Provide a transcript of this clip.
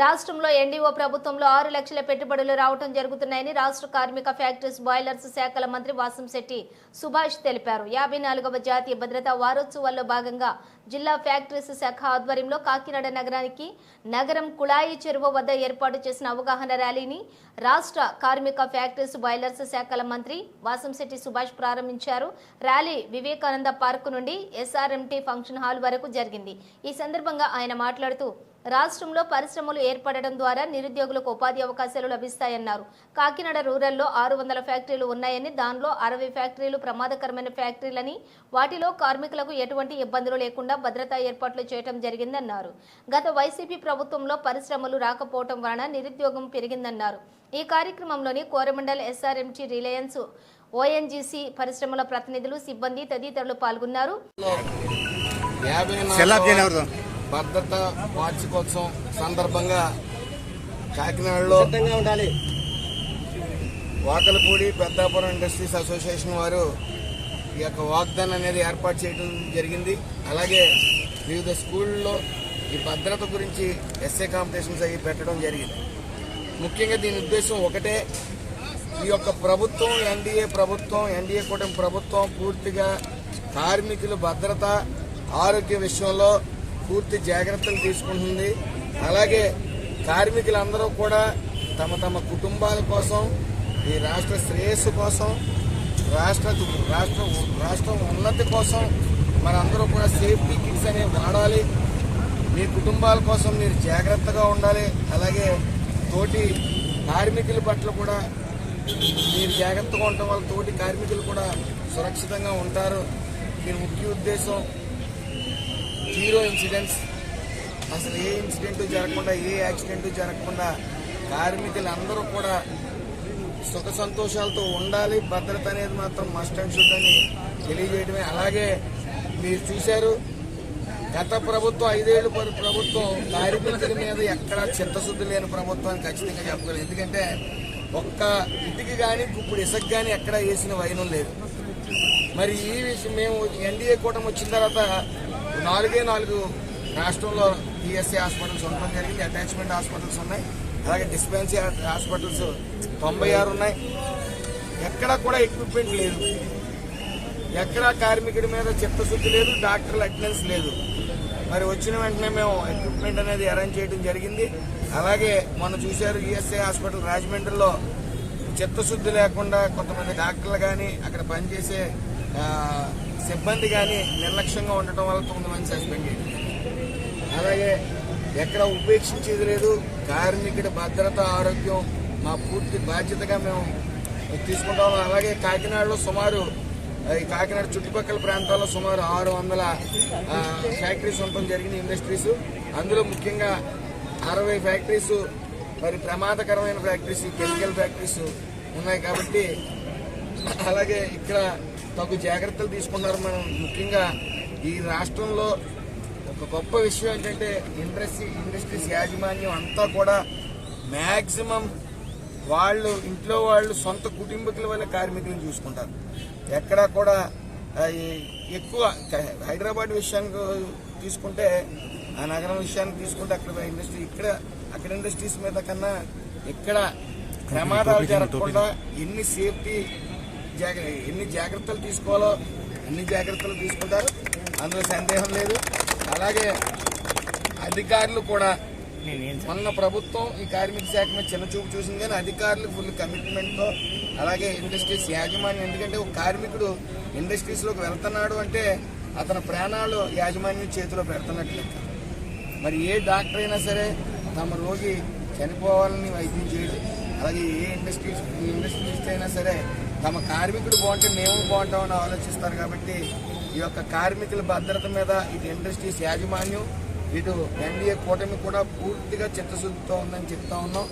రాష్ట్రంలో ఎన్డీఓ ప్రభుత్వంలో ఆరు లక్షల పెట్టుబడులు రావడం జరుగుతున్నాయని రాష్ట్ర కార్మిక ఫ్యాక్టరీస్ బాయిలర్స్ శాఖల మంత్రి వాసంశెట్టి సుభాష్ తెలిపారు. యాభై నాలుగవ జాతీయ భద్రతా వారోత్సవాల్లో భాగంగా జిల్లా ఫ్యాక్టరీస్ శాఖ ఆధ్వర్యంలో కాకినాడ నగరానికి నగరం కుళాయి చెరువు వద్ద ఏర్పాటు చేసిన అవగాహన ర్యాలీని రాష్ట్ర కార్మిక ఫ్యాక్టరీస్ బాయిలర్స్ శాఖల మంత్రి వాసంశెట్టి సుభాష్ ప్రారంభించారు. ర్యాలీ వివేకానంద పార్క్ నుండి ఎస్ఆర్ఎంటీ ఫంక్షన్ హాల్ వరకు జరిగింది. ఈ సందర్భంగా ఆయన మాట్లాడుతూ రాష్ట్రంలో పరిశ్రమలు ఏర్పడడం ద్వారా నిరుద్యోగులకు ఉపాధి అవకాశాలు లభిస్తాయన్నారు. కాకినాడ రూరల్లో ఆరు వందల ఫ్యాక్టరీలు ఉన్నాయని దానిలో అరవై ఫ్యాక్టరీలు ప్రమాదకరమైన ఫ్యాక్టరీలని వాటిలో కార్మికులకు ఎటువంటి ఇబ్బందులు లేకుండా భద్రతా ఏర్పాట్లు చేయడం జరిగిందన్నారు. గత వైసీపీ ప్రభుత్వంలో పరిశ్రమలు రాకపోవటం వలన నిరుద్యోగం పెరిగిందన్నారు. ఈ కార్యక్రమంలోని కోరమండల్ ఎస్ఆర్ఎంటీ రిలయన్స్ ఓఎన్జీసీ పరిశ్రమల ప్రతినిధులు సిబ్బంది తదితరులు పాల్గొన్నారు. భద్రత వార్షికోత్సవం సందర్భంగా కాకినాడలో ఉండాలి. వాకలపూడి పెద్దాపురం ఇండస్ట్రీస్ అసోసియేషన్ వారు ఈ యొక్క వాగ్దాన్ అనేది ఏర్పాటు చేయడం జరిగింది. అలాగే వివిధ స్కూళ్ళలో ఈ భద్రత గురించి ఎస్ఏ కాంపిటీషన్స్ అవి పెట్టడం జరిగింది. ముఖ్యంగా దీని ఉద్దేశం ఒకటే ఈ యొక్క ప్రభుత్వం ఎన్డీఏ ప్రభుత్వం ఎన్డీఏ కూటమి ప్రభుత్వం పూర్తిగా కార్మికుల భద్రత ఆరోగ్య విషయంలో పూర్తి జాగ్రత్తలు తీసుకుంటుంది. అలాగే కార్మికులందరూ కూడా తమ తమ కుటుంబాల కోసం ఈ రాష్ట్ర శ్రేయస్సు కోసం రాష్ట్ర రాష్ట్ర రాష్ట్రం ఉన్నతి కోసం మనందరూ కూడా సేఫ్టీ కిట్స్ అనేవి వాడాలి. మీ కుటుంబాల కోసం మీరు జాగ్రత్తగా ఉండాలి. అలాగే తోటి కార్మికుల పట్ల కూడా మీరు జాగ్రత్తగా ఉండటం వల్ల తోటి కార్మికులు కూడా సురక్షితంగా ఉంటారు. దీని ముఖ్య ఉద్దేశం జీరో ఇన్సిడెంట్స్ అసలు ఏ ఇన్సిడెంట్ జరగకుండా ఏ యాక్సిడెంట్ జరగకుండా కార్మికులందరూ కూడా సుఖ సంతోషాలతో ఉండాలి. భద్రత అనేది మాత్రం మస్ట్ అండ్ షుడ్ అని తెలియజేయడమే. అలాగే మీరు చూశారు గత ప్రభుత్వం ఐదేళ్ళు పరి ప్రభుత్వం కార్మికుల మీద ఎక్కడ చిత్తశుద్ధి లేని ప్రభుత్వం అని ఖచ్చితంగా చెప్పగలను ఎందుకంటే ఒక్క ఇంటికి కానీ ఇప్పుడు ఇసుక కానీ ఎక్కడ వేసిన వైనం లేదు. మరి ఈ విషయం మేము ఎన్డీఏ కూటమి వచ్చిన తర్వాత నాలుగే నాలుగు రాష్ట్రంలో ఈఎస్ఐ హాస్పిటల్స్ ఉండడం జరిగింది. అటాచ్మెంట్ హాస్పిటల్స్ ఉన్నాయి. అలాగే డిస్పెన్సరీ హాస్పిటల్స్ తొంభై ఆరు ఉన్నాయి. ఎక్కడా కూడా ఎక్విప్మెంట్ లేదు. ఎక్కడా కార్మికుడి మీద చిత్తశుద్ధి లేదు డాక్టర్ల అటెండెన్స్ లేదు. మరి వచ్చిన వెంటనే మేము ఎక్విప్మెంట్ అనేది అరేంజ్ చేయడం జరిగింది. అలాగే మొన్న చూశారు ఈఎస్ఐ హాస్పిటల్ రాజమండ్రిలో చిత్తశుద్ధి లేకుండా కొంతమంది డాక్టర్లు కానీ అక్కడ పనిచేసే సిబ్బంది కానీ నిర్లక్ష్యంగా ఉండటం వల్ల తొమ్మిది మంది సస్పెండ్ చేయడం అలాగే ఎక్కడ ఉపేక్షించేది లేదు. కార్మికుడి భద్రత ఆరోగ్యం మా పూర్తి బాధ్యతగా మేము తీసుకుంటాం. అలాగే కాకినాడలో సుమారు ఈ కాకినాడ చుట్టుపక్కల ప్రాంతాల్లో సుమారు ఆరు వందల ఫ్యాక్టరీస్ ఉండటం జరిగిన ఇండస్ట్రీస్. అందులో ముఖ్యంగా అరవై ఫ్యాక్టరీస్ మరి ప్రమాదకరమైన ఫ్యాక్టరీస్ కెమికల్ ఫ్యాక్టరీస్ ఉన్నాయి కాబట్టి అలాగే ఇక్కడ తగు జాగ్రత్తలు తీసుకున్నారు. మనం ముఖ్యంగా ఈ రాష్ట్రంలో ఒక గొప్ప విషయం ఏంటంటే ఇండస్ట్రీ ఇండస్ట్రీస్ యాజమాన్యం అంతా కూడా మ్యాక్సిమం వాళ్ళు ఇంట్లో వాళ్ళు సొంత కుటుంబకుల వల్ల కార్మికులను చూసుకుంటారు. ఎక్కడా కూడా ఎక్కువ హైదరాబాద్ విషయానికి తీసుకుంటే ఆ నగరం విషయాన్ని తీసుకుంటే అక్కడ ఇండస్ట్రీ ఇక్కడ అక్కడ ఇండస్ట్రీస్ మీద కన్నా ఇక్కడ ప్రమాదాలు జరగకుండా ఎన్ని సేఫ్టీ జాగ్రత్త ఎన్ని జాగ్రత్తలు తీసుకోవాలో అన్ని జాగ్రత్తలు తీసుకుంటారు అందులో సందేహం లేదు. అలాగే అధికారులు కూడా మొన్న ప్రభుత్వం ఈ కార్మిక శాఖ మీద చిన్న చూపు చూసింది కానీ అధికారులు ఫుల్ కమిట్మెంట్తో అలాగే ఇండస్ట్రీస్ యాజమాన్యం ఎందుకంటే ఒక కార్మికుడు ఇండస్ట్రీస్లోకి వెళ్తున్నాడు అంటే అతని ప్రాణాలు యాజమాన్యం చేతిలో పెడుతున్నట్లు. మరి ఏ డాక్టర్ అయినా సరే తమ రోగి చనిపోవాలని వైద్యం చేయడు అలాగే ఏ ఇండస్ట్రీస్ ఇండస్ట్రీస్ అయినా సరే తమ కార్మికుడు బాగుంటే మేము బాగుంటామని ఆలోచిస్తారు కాబట్టి ఈ యొక్క కార్మికుల భద్రత మీద ఇటు ఇండస్ట్రీస్ యాజమాన్యం ఇటు ఎన్డీఏ కూటమి కూడా పూర్తిగా చిత్తశుద్ధితో ఉందని చెప్తా ఉన్నాం.